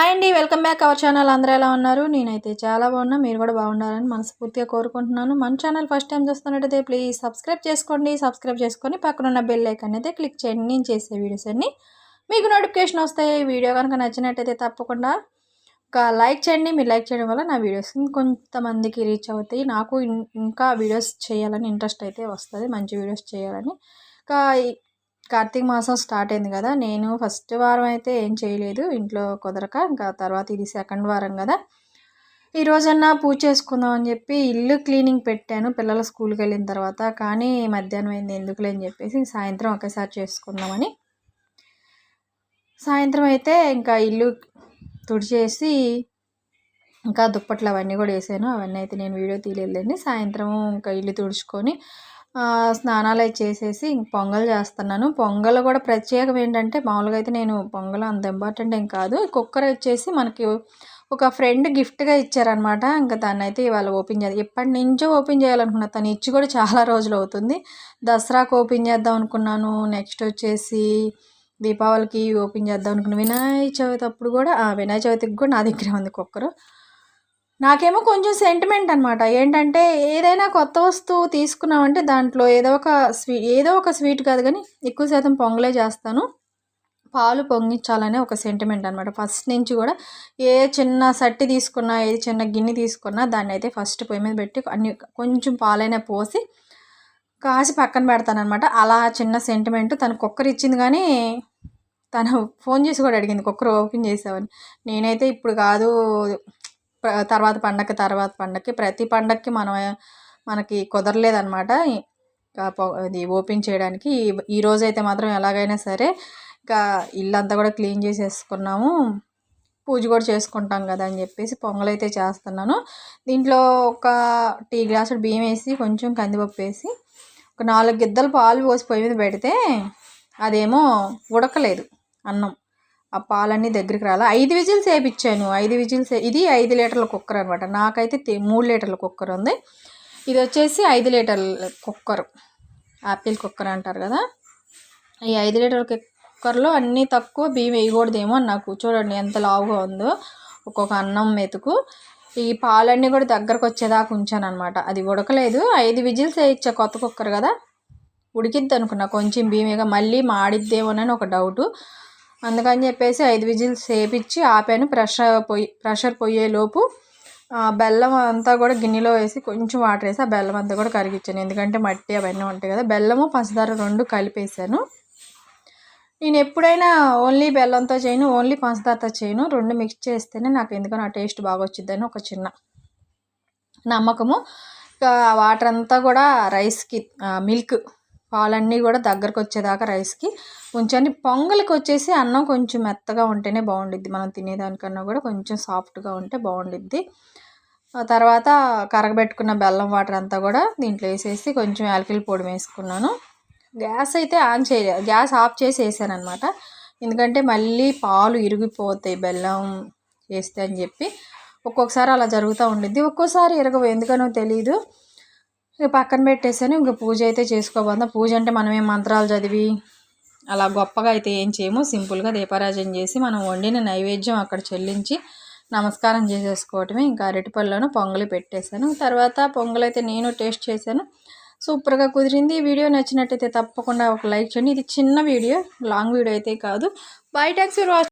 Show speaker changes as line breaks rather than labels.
Hi అండి welcome back our channel. అందరూ ఎలా ఉన్నారు? నేనైతే చాలా బాగున్నా. మీరు కూడా బాగుండాలని మనస్ఫూర్తిగా కోరుకుంటున్నాను. మన ఛానల్ ఫస్ట్ టైం చూస్తున్నట్టయితే ప్లీజ్ సబ్స్క్రైబ్ చేసుకోండి. సబ్స్క్రైబ్ చేసుకొని పక్కన ఉన్న బెల్ ఐకన్ అయితే క్లిక్ చేయండి. నేను చేసే వీడియోస్ అన్ని మీకు నోటిఫికేషన్ వస్తాయి. వీడియో కనుక నచ్చినట్టయితే తప్పకుండా ఒక లైక్ చేయండి. మీరు లైక్ చేయడం వల్ల నా వీడియోస్ కొంతమందికి రీచ్ అవుతాయి. నాకు ఇంకా వీడియోస్ చేయాలని ఇంట్రెస్ట్ అయితే వస్తుంది. మంచి వీడియోస్ చేయాలని. ఇంకా కార్తీక మాసం స్టార్ట్ అయింది కదా నేను ఫస్ట్ వారం అయితే ఏం చేయలేదు ఇంట్లో కుదరక ఇంకా తర్వాత ఇది సెకండ్ వారం కదా. ఈ రోజన్నా పూజ చేసుకుందాం అని చెప్పి ఇల్లు క్లీనింగ్ పెట్టాను పిల్లలు స్కూల్కి వెళ్ళిన తర్వాత కానీ మధ్యాహ్నం అయింది ఎందుకులే అని చెప్పేసి సాయంత్రం ఒకేసారి చేసుకుందామని. సాయంత్రం అయితే ఇంకా ఇల్లు తుడిచేసి ఇంకా దుప్పట్లు అవన్నీ కూడా వేసాను అవన్నీ అయితే నేను వీడియో తీయలేదండి సాయంత్రం ఇంకా ఇల్లు తుడుచుకొని స్నానాలు అవి చేసేసి ఇంక పొంగల్ చేస్తున్నాను. పొంగల్ కూడా ప్రత్యేకం ఏంటంటే మామూలుగా అయితే నేను పొంగల్ అంత ఇంపార్టెంట్ ఏం కాదు. కుక్కర్ వచ్చేసి మనకి ఒక ఫ్రెండ్ గిఫ్ట్గా ఇచ్చారనమాట ఇంకా దాన్ని అయితే ఇవాళ ఓపెన్ చేయాలి ఎప్పటి నుంచో ఓపెన్ చేయాలనుకున్నా తను ఇచ్చి కూడా చాలా రోజులు అవుతుంది. దసరాకు ఓపెన్ చేద్దాం అనుకున్నాను. నెక్స్ట్ వచ్చేసి దీపావళికి ఓపెన్ చేద్దాం అనుకున్నాను వినాయక చవితి అప్పుడు కూడా వినాయక చవితికి కూడా నా దగ్గర ఉంది కుక్కరు. నాకేమో కొంచెం సెంటిమెంట్ అనమాట ఏంటంటే ఏదైనా కొత్త వస్తువు తీసుకున్నామంటే దాంట్లో ఏదో ఒక స్వీ ఏదో ఒక స్వీట్ కాదు కానీ ఎక్కువ శాతం పొంగలే చేస్తాను. పాలు పొంగించాలనే ఒక సెంటిమెంట్ అనమాట ఫస్ట్ నుంచి కూడా ఏ చిన్న సట్టి తీసుకున్నా ఏ చిన్న గిన్నె తీసుకున్నా దాన్ని అయితే ఫస్ట్ పొయ్యి మీద పెట్టి అన్ని కొంచెం పాలైనా పోసి కాసి పక్కన పెడతానమాట అలా చిన్న సెంటిమెంట్ తను కుక్కర్ ఇచ్చింది కానీ తను ఫోన్ చేసి కూడా అడిగింది కుక్కర్ ఓపెన్ చేసావని. నేనైతే ఇప్పుడు కాదు తర్వాత పండక్కి తర్వాత పండగకి ప్రతి పండగకి మనం మనకి కుదరలేదనమాట ఇది ఓపెన్ చేయడానికి. ఈ రోజు అయితే మాత్రం ఎలాగైనా సరే ఇంకా ఇల్లంతా కూడా క్లీన్ చేసేసుకున్నాము. పూజ కూడా చేసుకుంటాం కదా అని చెప్పేసి పొంగలైతే చేస్తున్నాను. దీంట్లో ఒక టీ గ్లాసుడు బియ్యం వేసి కొంచెం కందిపప్పు వేసి ఒక నాలుగు గిద్దలు పాలు పోసి పొయ్యి మీద పెడితే అదేమో ఉడకలేదు అన్నం. ఆ పాలన్నీ దగ్గరికి రాలి. ఐదు విజిల్స్ వేయించాను ఐదు విజిల్స్ ఇది ఐదు లీటర్ల కుక్కర్ అనమాట నాకైతే మూడు లీటర్ల కుక్కర్ ఉంది. ఇది వచ్చేసి ఐదు లీటర్ల కుక్కర్. యాపిల్ కుక్కర్ అంటారు కదా. ఈ ఐదు లీటర్ల కుక్కర్లో అన్నీ తక్కువ బియ్యం వేయకూడదేమో నాకు చూడండి ఎంత లావుగా ఉందో. ఒక్కొక్క అన్నం మెతుకు. ఈ పాలన్నీ కూడా దగ్గరకు వచ్చేదాకా ఉంచాను అనమాట అది ఉడకలేదు. ఐదు విజిల్స్ వేయించా కొత్త కుక్కర్ కదా. ఉడికిద్ది అనుకున్నా కొంచెం బియ్యం మళ్ళీ మాడిద్దేమోనని ఒక డౌటు. అందుకని చెప్పేసి ఐదు విజిల్స్ వేపించి ఆపాను. ప్రెషర్ పొయ్యి ప్రెషర్ పోయేలోపు బెల్లం అంతా కూడా గిన్నెలో వేసి కొంచెం వాటర్ వేసి ఆ బెల్లం అంతా కూడా కరిగించాను. ఎందుకంటే మట్టి అవన్నీ ఉంటాయి కదా. బెల్లము పంచదార రెండు కలిపేసాను నేను ఎప్పుడైనా ఓన్లీ బెల్లంతో చేయను ఓన్లీ పంచదారతో చేయను. రెండు మిక్స్ చేస్తేనే నాకు ఎందుకో నా టేస్ట్ బాగా వచ్చిద్దని ఒక చిన్న నమ్మకము. వాటర్ అంతా కూడా రైస్కి మిల్క్ పాలన్నీ కూడా దగ్గరకు వచ్చేదాకా రైస్కి. ఉంచండి పొంగల్కి వచ్చేసి అన్నం కొంచెం మెత్తగా ఉంటేనే బాగుండిద్ది. మనం తినేదానికన్నా కూడా కొంచెం సాఫ్ట్గా ఉంటే బాగుండిద్ది. తర్వాత కరగబెట్టుకున్న బెల్లం వాటర్ అంతా కూడా దీంట్లో వేసేసి కొంచెం యాలకిల పొడి వేసుకున్నాను. గ్యాస్ అయితే ఆన్ చేయ గ్యాస్ ఆఫ్ చేసి వేసాను అనమాట ఎందుకంటే మళ్ళీ పాలు ఇరిగిపోతాయి బెల్లం వేస్తే అని చెప్పి. ఒక్కొక్కసారి అలా జరుగుతూ ఉండిద్ది. ఒక్కోసారి ఇరగవు. ఎందుకనో తెలియదు ఇక పక్కన పెట్టేసాను ఇంకా పూజ అయితే చేసుకోబోతున్నా పూజ అంటే మనం ఏం మంత్రాలు చదివి అలా గొప్పగా అయితే ఏం చేయము. సింపుల్గా దీపారాజన చేసి మనం వండిన నైవేద్యం అక్కడ చెల్లించి నమస్కారం చేసేసుకోవటమే. ఇంకా అరటిపళ్ళను పొంగలి పెట్టేశాను తర్వాత పొంగలైతే అయితే నేను టేస్ట్ చేశాను సూపర్గా కుదిరింది. వీడియో నచ్చినట్టయితే తప్పకుండా ఒక లైక్ చేయండి. ఇది చిన్న వీడియో లాంగ్ వీడియో అయితే కాదు. By talks